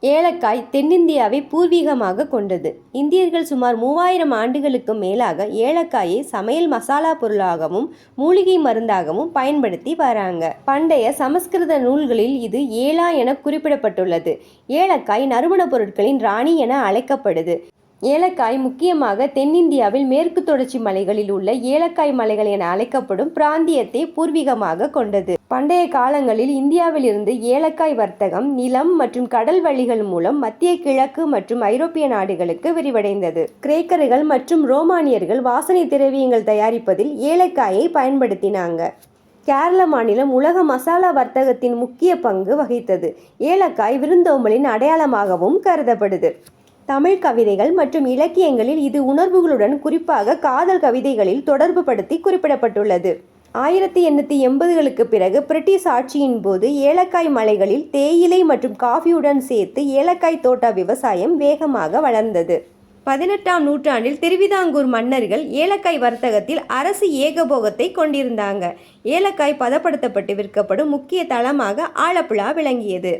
ஏலக்காய் தென்னிந்தியாவை பூர்வீகமாக கொண்டது. இந்தியர்கள் சுமார் மூவாயிரம் ஆண்டுகளுக்கு மேலாக ஏலக்காயை சமையல் மசாலா பொருளாகவும் மூலிகை மருந்தாகவும் பயன்படுத்தி வராங்க. பண்டைய சமஸ்கிருத நூல்களில் இது ஏலா என குறிப்பிடப்பட்டுள்ளது. ஏலக்காய் நறுமணப் பொருட்களின் ராணி என அழைக்கப்படுது. ஏலக்காய் முக்கியமாக தென்னிந்தியாவில் மேற்கு தொடர்ச்சி மலைகளில் உள்ள ஏலக்காய் மலைகள் என அழைக்கப்படும் பிராந்தியத்தை பூர்வீகமாக கொண்டது. பண்டைய காலங்களில் இந்தியாவிலிருந்து ஏலக்காய் வர்த்தகம் நிலம் மற்றும் கடல் வழிகள் மூலம் மத்திய கிழக்கு மற்றும் ஐரோப்பிய நாடுகளுக்கு விரிவடைந்தது. கிரேக்கர்கள் மற்றும் ரோமானியர்கள் வாசனை திரவியங்கள் தயாரிப்பதில் ஏலக்காயை பயன்படுத்தினாங்க. கேரள மாநிலம் உலக மசாலா வர்த்தகத்தின் முக்கிய பங்கு வகித்தது. ஏலக்காய் விருந்தோம்பலின் அடையாளமாகவும் கருதப்படுது. தமிழ் கவிதைகள் மற்றும் இலக்கியங்களில் இது உணர்வுகளுடன் குறிப்பாக காதல் கவிதைகளில் தொடர்பு படுத்தி குறிப்பிடப்பட்டுள்ளது. ஆயிரத்தி எண்ணூற்றி எண்பதுகளுக்கு பிறகு பிரிட்டிஷ் ஆட்சியின் போது ஏலக்காய் மலைகளில் தேயிலை மற்றும் காஃபியுடன் சேர்த்து ஏலக்காய் தோட்ட விவசாயம் வேகமாக வளர்ந்தது. பதினெட்டாம் நூற்றாண்டில் திருவிதாங்கூர் மன்னர்கள் ஏலக்காய் வர்த்தகத்தில் அரசு ஏகபோகத்தை கொண்டிருந்தாங்க. ஏலக்காய் பதப்படுத்தப்பட்டு விற்கப்படும் முக்கிய தளமாக ஆலப்புழா விளங்கியது.